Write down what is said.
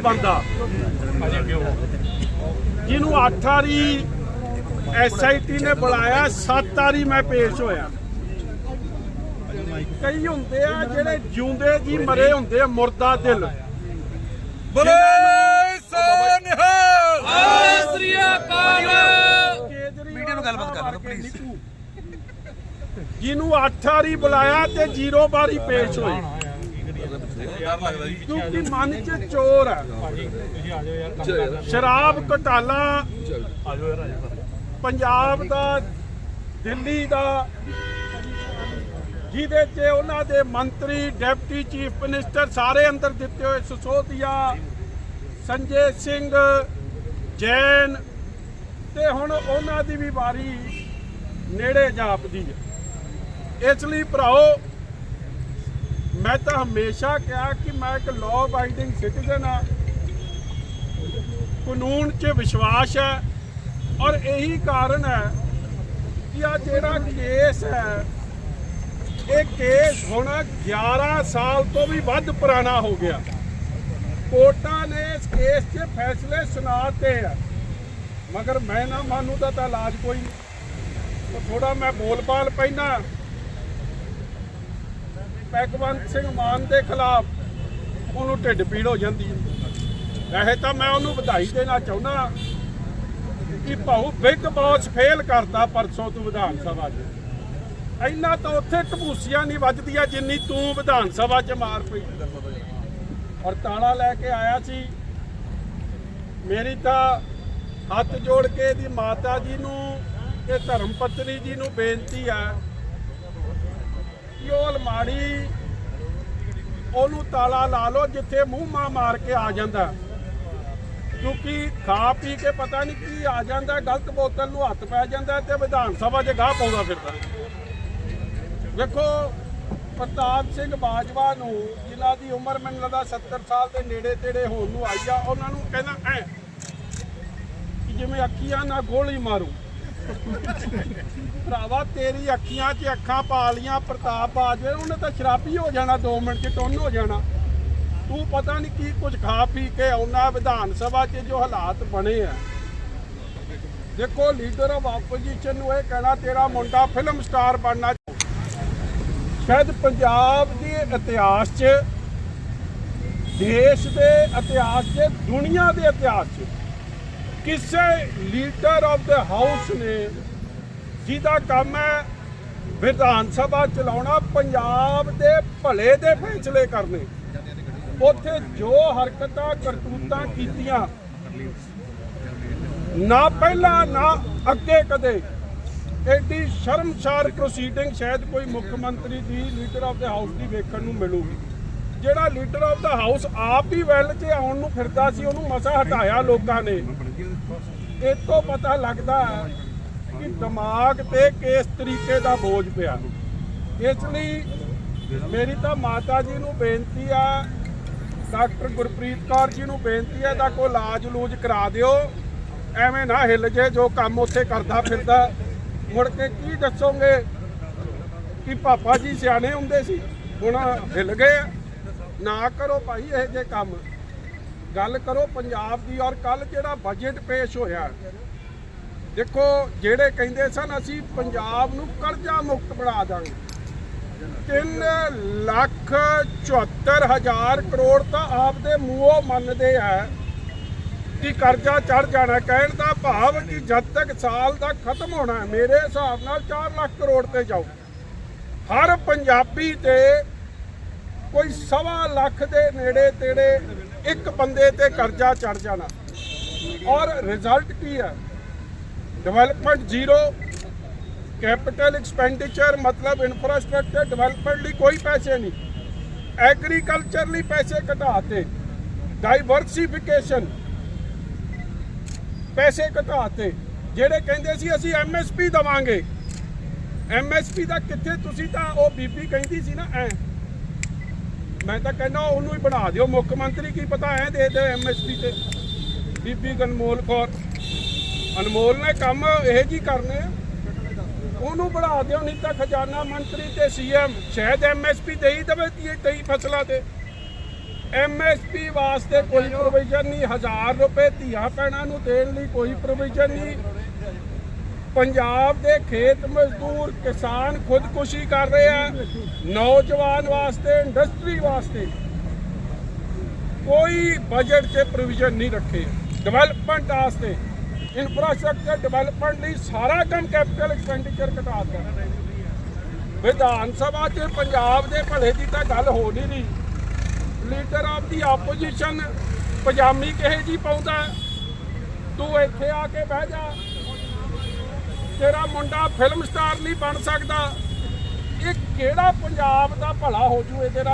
ਬੰਦਾ। ਜਿਹਨੂੰ 8 ਵਾਰੀ ਐਸਆਈਟੀ ਨੇ ਬੁਲਾਇਆ 7 ਵਾਰੀ ਮੈਂ ਪੇਸ਼ ਹੋਇਆ। ਕਈ ਹੁੰਦੇ ਆ ਜਿਹੜੇ ਜਿਉਂਦੇ ਜੀ ਮਰੇ ਹੁੰਦੇ ਆ ਮੁਰਦਾ ਦਿਲ। ਬੋਲੇ ਸੋ ਨਿਹਾਲ ਸ੍ਰੀ ਅਕਾਲ। ਮੀਡੀਆ ਨੂੰ ਗੱਲਬਾਤ ਕਰਨ ਪਲੀਜ਼ ਜਿਹਨੂੰ 8 ਵਾਰੀ ਬੁਲਾਇਆ ਤੇ ਜ਼ੀਰੋ ਵਾਰੀ ਪੇਸ਼ ਹੋਏ ਡਰ ਲੱਗਦਾ ਜੀ ਕਿਉਂਕਿ ਮਨ 'ਚ ਚੋਰ ਹੈ ਸ਼ਰਾਬ ਘਟਾਲਾ। ਪੰਜਾਬ ਦਾ, ਦਿੱਲੀ ਦਾ, ਜਿਹਦੇ 'ਚ ਉਹਨਾਂ ਦੇ ਮੰਤਰੀ, ਡਿਪਟੀ ਚੀਫ ਮਿਨਿਸਟਰ ਸਾਰੇ ਅੰਦਰ ਦਿੱਤੇ ਹੋਏ ਸਸੋਦੀਆ, ਸੰਜੇ ਸਿੰਘ, ਜੈਨ ਤੇ ਹੁਣ ਉਹਨਾਂ ਦੀ ਵੀ ਵਾਰੀ ਨੇੜੇ ਜਾਪਦੀ ਹੈ। ਇਸ ਲਈ ਭਰਾਓ ਮੈਂ ਤਾਂ ਹਮੇਸ਼ਾ ਕਿਹਾ ਕਿ ਮੈਂ ਇੱਕ ਲਾਅ ਅਬਾਈਡਿੰਗ ਸਿਟੀਜ਼ਨ ਆ ਕਾਨੂੰਨ 'ਚ ਵਿਸ਼ਵਾਸ ਹੈ ਔਰ ਇਹੀ ਕਾਰਨ ਹੈ ਕਿ ਆ ਜਿਹੜਾ ਕੇਸ ਹੈ, ਇਹ ਕੇਸ ਹੁਣ 11 ਸਾਲ ਤੋਂ ਵੀ ਵੱਧ ਪੁਰਾਣਾ ਹੋ ਗਿਆ। ਕੋਰਟਾਂ ਨੇ ਇਸ ਕੇਸ 'ਚ ਫੈਸਲੇ ਸੁਣਾਤੇ ਆ। ਮਗਰ ਮੈਂ ਨਾ ਮਾਨੂੰ ਦਾ ਤਾਂ ਇਲਾਜ ਕੋਈ ਨਹੀਂ। ਥੋੜਾ ਮੈਂ ਬੋਲਬਾਲ ਪੈਂਦਾ। ਭਗਵੰਤ ਸਿੰਘ ਮਾਨ ਦੇ ਖਿਲਾਫ ਉਹਨੂੰ ਢਿੱਡ ਪੀੜ ਹੋ ਜਾਂਦੀ ਹੈ। ਵੈਸੇ ਤਾਂ ਮੈਂ ਉਹਨੂੰ ਵਧਾਈ ਦੇਣਾ ਚਾਹੁੰਦਾ ਕਿ ਭਾਉ ਬਿਗ ਬੌਸ ਫੇਲ ਕਰਤਾ ਪਰਸੋਂ ਤੂੰ ਵਿਧਾਨ ਸਭਾ 'ਚ। ਇੰਨਾ ਤਾਂ ਉੱਥੇ ਟਪੂਸੀਆਂ ਨਹੀਂ ਵੱਜਦੀਆਂ ਜਿੰਨੀ ਤੂੰ ਵਿਧਾਨ ਸਭਾ 'ਚ ਮਾਰ ਪਈ। ਔਰ ਤਾਲਾ ਲੈ ਕੇ ਆਇਆ ਸੀ। ਮੇਰੀ ਤਾਂ ਹੱਥ ਜੋੜ ਕੇ ਇਹਦੀ ਮਾਤਾ ਜੀ ਨੂੰ ਤੇ ਧਰਮ ਪਤਨੀ ਜੀ ਨੂੰ ਬੇਨਤੀ ਹੈ ਕਿ ਉਹ ਅਲਮਾਰੀ, ਉਹਨੂੰ ਤਾਲਾ ਲਾ ਲਓ, ਜਿੱਥੇ ਮੂੰਹ ਮਾ ਮਾਰ ਕੇ ਆ ਜਾਂਦਾ। ਕਿਉਂਕਿ ਖਾ ਪੀ ਕੇ ਪਤਾ ਨਹੀਂ ਕੀ ਆ ਜਾਂਦਾ, ਗਲਤ ਬੋਤਲ ਨੂੰ ਹੱਥ ਪੈ ਜਾਂਦਾ ਤੇ ਵਿਧਾਨ ਸਭਾ 'ਚ ਗਾਹ ਪਾਉਂਦਾ ਫਿਰਦਾ। ਵੇਖੋ, ਪ੍ਰਤਾਪ ਸਿੰਘ ਬਾਜਵਾ ਨੂੰ, ਜਿਨ੍ਹਾਂ ਦੀ ਉਮਰ ਮੈਨੂੰ ਲੱਗਦਾ 70 ਸਾਲ ਦੇ ਨੇੜੇ ਤੇੜੇ ਹੋਣ ਨੂੰ ਆਈ ਆ, ਉਹਨਾਂ ਨੂੰ ਕਹਿੰਦਾ ਐ ਕਿ ਜਿਵੇਂ ਅੱਖੀਆਂ ਨਾਲ ਗੋਲੀ ਮਾਰੂ। ਭਰਾਵਾ, ਤੇਰੀ ਅੱਖੀਆਂ 'ਚ ਅੱਖਾਂ ਪਾ ਲੀਆਂ ਪ੍ਰਤਾਪ ਬਾਜਵੇ ਉਹਨੇ ਤਾਂ ਸ਼ਰਾਬੀ ਹੋ ਜਾਣਾ 2 ਮਿੰਟ 'ਚ ਟੁੰਨ ਹੋ ਜਾਣਾ। ਤੂੰ ਪਤਾ ਨਹੀਂ ਕੀ ਕੁਝ ਖਾ ਪੀ ਕੇ ਆਉਣਾ ਵਿਧਾਨ ਸਭਾ 'ਚ ਜੋ ਹਾਲਾਤ ਬਣੇ ਆ। ਦੇਖੋ, ਲੀਡਰ ਆਫ ਆਪੋਜੀਸ਼ਨ ਨੂੰ ਇਹ ਕਹਿਣਾ, ਤੇਰਾ ਮੁੰਡਾ ਫਿਲਮ ਸਟਾਰ ਬਣਨਾ ਸ਼ਾਇਦ ਪੰਜਾਬ ਦੇ ਇਤਿਹਾਸ 'ਚ, ਦੇਸ਼ ਦੇ ਇਤਿਹਾਸ 'ਚ, ਦੁਨੀਆ ਦੇ ਇਤਿਹਾਸ 'ਚ ਕਿਸੇ ਲੀਡਰ ਆਫ ਦਾ ਹਾਊਸ ਨੇ ਜਿਹਦਾ ਕੰਮ ਹੈ ਵਿਧਾਨ ਸਭਾ ਚਲਾਉਣਾ ਪੰਜਾਬ ਦੇ ਭਲੇ ਦੇ ਫੈਸਲੇ ਕਰਨੇ। ਉੱਥੇ ਜੋ ਹਰਕਤਾਂ, ਕਰਤੂਤਾਂ ਕੀਤੀਆਂ, ਨਾ ਪਹਿਲਾਂ, ਨਾ ਅੱਗੇ ਕਦੇ। ਐਡੀ ਸ਼ਰਮਸਾਰ ਪ੍ਰੋਸੀਡਿੰਗ ਸ਼ਾਇਦ ਕੋਈ ਮੁੱਖ ਮੰਤਰੀ ਦੀ ਲੀਡਰ ਆਫ ਦਾ ਹਾਊਸ ਦੀ ਵੇਖਣ ਨੂੰ ਮਿਲੂਗੀ। ਜਿਹੜਾ ਲੀਡਰ ਆਫ ਦਾ ਹਾਊਸ ਆਪ ਹੀ ਵੈਲ 'ਚ ਆਉਣ ਨੂੰ ਫਿਰਦਾ ਸੀ, ਉਹਨੂੰ ਮਸਾ ਹਟਾਇਆ ਲੋਕਾਂ ਨੇ। ਇਹ ਤੋਂ ਪਤਾ ਲੱਗਦਾ ਹੈ ਕਿ ਦਿਮਾਗ ਤੇ ਕਿਸ ਤਰੀਕੇ ਦਾ ਬੋਝ ਪਿਆ। ਇਸ ਲਈ ਮੇਰੀ ਤਾਂ ਮਾਤਾ ਜੀ ਨੂੰ ਬੇਨਤੀ ਆ, ਡਾਕਟਰ ਗੁਰਪ੍ਰੀਤ ਕੌਰ ਜੀ ਨੂੰ ਬੇਨਤੀ ਹੈ ਦਾ ਕੋਈ ਇਲਾਜ ਲੂਜ ਕਰਾ ਦਿਓ। ਐਵੇਂ ਨਾ ਹਿੱਲ ਜੇ ਜੋ ਕੰਮ ਉੱਥੇ ਕਰਦਾ ਫਿਰਦਾ। ਮੁੜ ਕੇ ਕੀ ਦੱਸੋਗੇ ਕਿ ਪਾਪਾ ਜੀ ਸਿਆਣੇ ਹੁੰਦੇ ਸੀ, ਹੁਣ ਹਿੱਲ ਗਏ ਨਾ ਕਰੋ ਭਾਈ ਇਹ ਜੇ ਕੰਮ। ਗੱਲ ਕਰੋ ਪੰਜਾਬ ਦੀ ਔਰ ਕੱਲ ਜਿਹੜਾ ਬਜਟ ਪੇਸ਼ ਹੋਇਆ। ਦੇਖੋ, ਜਿਹੜੇ ਕਹਿੰਦੇ ਸਨ, ਅਸੀਂ ਪੰਜਾਬ ਨੂੰ ਕਰਜ਼ਾ ਮੁਕਤ ਬਣਾ ਦਾਂਗੇ। 3 ਲੱਖ 74 ਹਜ਼ਾਰ ਕਰੋੜ ਤਾਂ ਆਪਦੇ ਮੂੰਹੋਂ ਮੰਨਦੇ ਆ ਕਿ ਕਰਜ਼ਾ ਚੜ ਜਾਣਾ। ਕਹਿਣ ਦਾ ਭਾਵ ਕਿ ਜਦ ਤੱਕ ਸਾਲ ਦਾ ਖਤਮ ਹੋਣਾ, ਮੇਰੇ ਹਿਸਾਬ ਨਾਲ 4 ਲੱਖ ਕਰੋੜ ਤੇ ਜਾਓ। ਹਰ ਪੰਜਾਬੀ ਤੇ ਕੋਈ ਸਵਾ ਲੱਖ ਦੇ ਨੇੜੇ ਤੇੜੇ ਇੱਕ ਬੰਦੇ ਤੇ ਕਰਜ਼ਾ ਚੜ ਜਾਣਾ। ਔਰ ਰਿਜ਼ਲਟ ਕੀ ਹੈ? ਡਿਵੈਲਪਮੈਂਟ ਜ਼ੀਰੋ ਕੈਪੀਟਲ ਐਕਸਪੈਂਡੀਚਰ ਮਤਲਬ ਇਨਫਰਾਸਟ੍ਰਕਚਰ ਡਿਵੈਲਪਮੈਂਟ ਲਈ ਕੋਈ ਪੈਸੇ ਨਹੀਂ। ਐਗਰੀਕਲਚਰ ਲਈ ਪੈਸੇ ਘਟਾਤੇ। ਡਾਈਵਰਸਿਫਿਕੇਸ਼ਨ ਪੈਸੇ ਘਟਾਤੇ। ਜਿਹੜੇ ਕਹਿੰਦੇ ਸੀ, ਅਸੀਂ ਐਮਐਸਪੀ ਦਵਾਂਗੇ। ਐਮਐਸਪੀ ਦਾ ਕਿੱਥੇ ਤੁਸੀਂ ਤਾਂ ਉਹ ਬੀਬੀ ਕਹਿੰਦੀ ਸੀ ਨਾ, ਐ। ਮੈਂ ਤਾਂ ਕਹਿੰਦਾ ਉਹਨੂੰ ਹੀ ਬਣਾ ਦਿਓ। ਮੁੱਖ ਮੰਤਰੀ ਕੀ ਪਤਾ ਐ ਦੇ ਦੇ ਐਮਐਸਪੀ ਤੇ। ਬੀਬੀ ਗਨਮੋਲ ਕੌਰ। ਅਨਮੋਲ ਨੇ ਕੰਮ ਇਹ ਜੀ ਕਰਨੇ ਉਹਨੂੰ ਬਣਾ ਦਿਓ ਨਹੀਂ ਤਾਂ ਖਜ਼ਾਨਾ ਮੰਤਰੀ ਤੇ ਸੀਐਮ ਸ਼ਾਇਦ ਐਮਐਸਪੀ ਦੇ ਹੀ ਦਵੇ ਤੀਹ ਤੇਈ ਫਸਲਾਂ ਤੇ। ਐਮਐਸਪੀ ਵਾਸਤੇ ਕੋਈ ਪ੍ਰੋਵੀਜ਼ਨ ਨਹੀਂ 1000 ਰੁਪਏ ਧੀਆਂ ਭੈਣਾਂ ਨੂੰ ਦੇਣ ਲਈ ਕੋਈ ਪ੍ਰੋਵੀਜ਼ਨ ਨਹੀਂ। ਪੰਜਾਬ ਦੇ ਖੇਤ ਮਜ਼ਦੂਰ ਕਿਸਾਨ ਖੁਦਕੁਸ਼ੀ ਕਰ ਰਹੇ ਆ। ਨੌਜਵਾਨ ਵਾਸਤੇ ਇੰਡਸਟਰੀ ਵਾਸਤੇ ਕੋਈ ਬਜਟ 'ਚ ਪ੍ਰੋਵੀਜ਼ਨ ਨਹੀਂ ਰੱਖੇ। ਡਿਵੈਲਪਮੈਂਟ ਵਾਸਤੇ ਇਨਫਰਾਸਟ੍ਰਕਚਰ ਡਿਵੈਲਪਮੈਂਟ ਲਈ ਸਾਰਾ ਕੰਮ ਕੈਪੀਟਲ ਐਕਸਪੈਂਡੀਚਰ ਘਟਾ ਦਿੱਤਾ। ਵਿਧਾਨ ਸਭਾ 'ਚ ਪੰਜਾਬ ਦੇ ਭਲੇ ਦੀ ਤਾਂ ਗੱਲ ਹੋ ਨਹੀਂ ਰਹੀ। ਲੀਡਰ ਆਫ ਦੀ ਆਪੋਜੀਸ਼ਨ ਪਜਾਮੀ ਕਹੇ ਜੀ ਪਾਉਂਦਾ। ਤੂੰ ਇੱਥੇ ਆ ਕੇ ਬਹਿ ਜਾ। ਤੇਰਾ ਮੁੰਡਾ ਫਿਲਮ ਸਟਾਰ ਨਹੀਂ ਬਣ ਸਕਦਾ। ਇਹ ਕਿਹੜਾ ਪੰਜਾਬ ਦਾ ਭਲਾ ਹੋ ਜੂ ਇਹਦੇ ਨਾਲ?